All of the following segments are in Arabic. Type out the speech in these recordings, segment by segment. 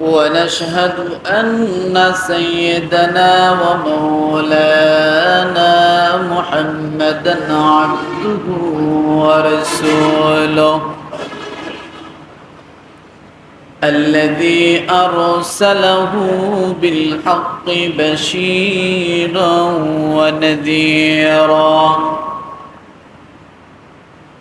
ونشهد أن سيدنا ومولانا محمدا عبده ورسوله. الذي أرسله بالحق بشيرا ونذيرا.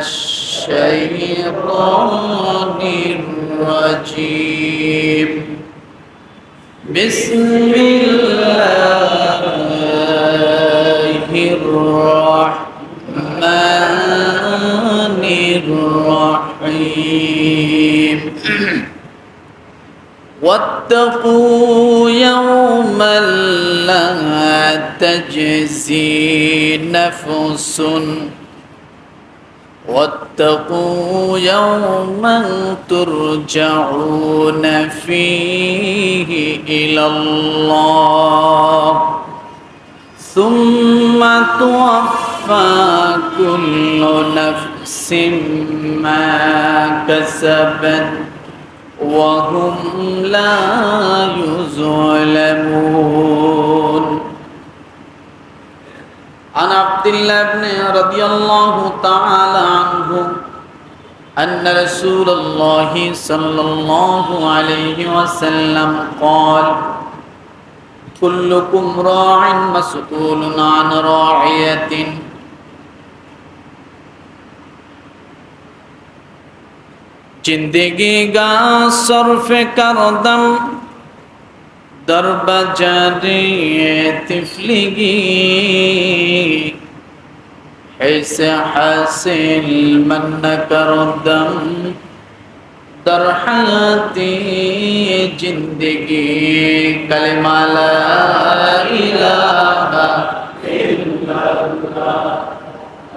الشيطان الرجيم. بسم الله الرحمن الرحيم. واتقوا يوما لا تجزي نفس واتقوا يوما ترجعون فيه إلى الله. ثم توفى كل نفس ما كسبت وهم لا يظلمون عن عبد الله بن رضي الله تعالى عنه أن رسول الله صلى الله عليه وسلم قال كلكم راع مسؤول عن راعية. جندگی گا صرف کردم در بجاری تفلگی حیث حاصل من کردم در حیاتی زندگی کلمہ لا الہ إلا اللہ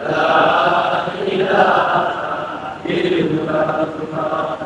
لا الہ الا اللہ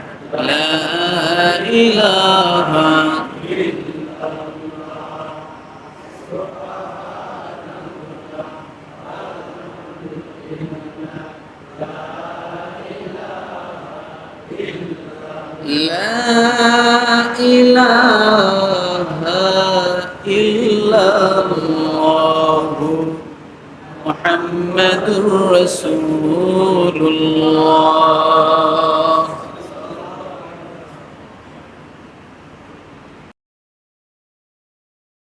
لا إله إلا الله لا إله إلا الله محمد رسول الله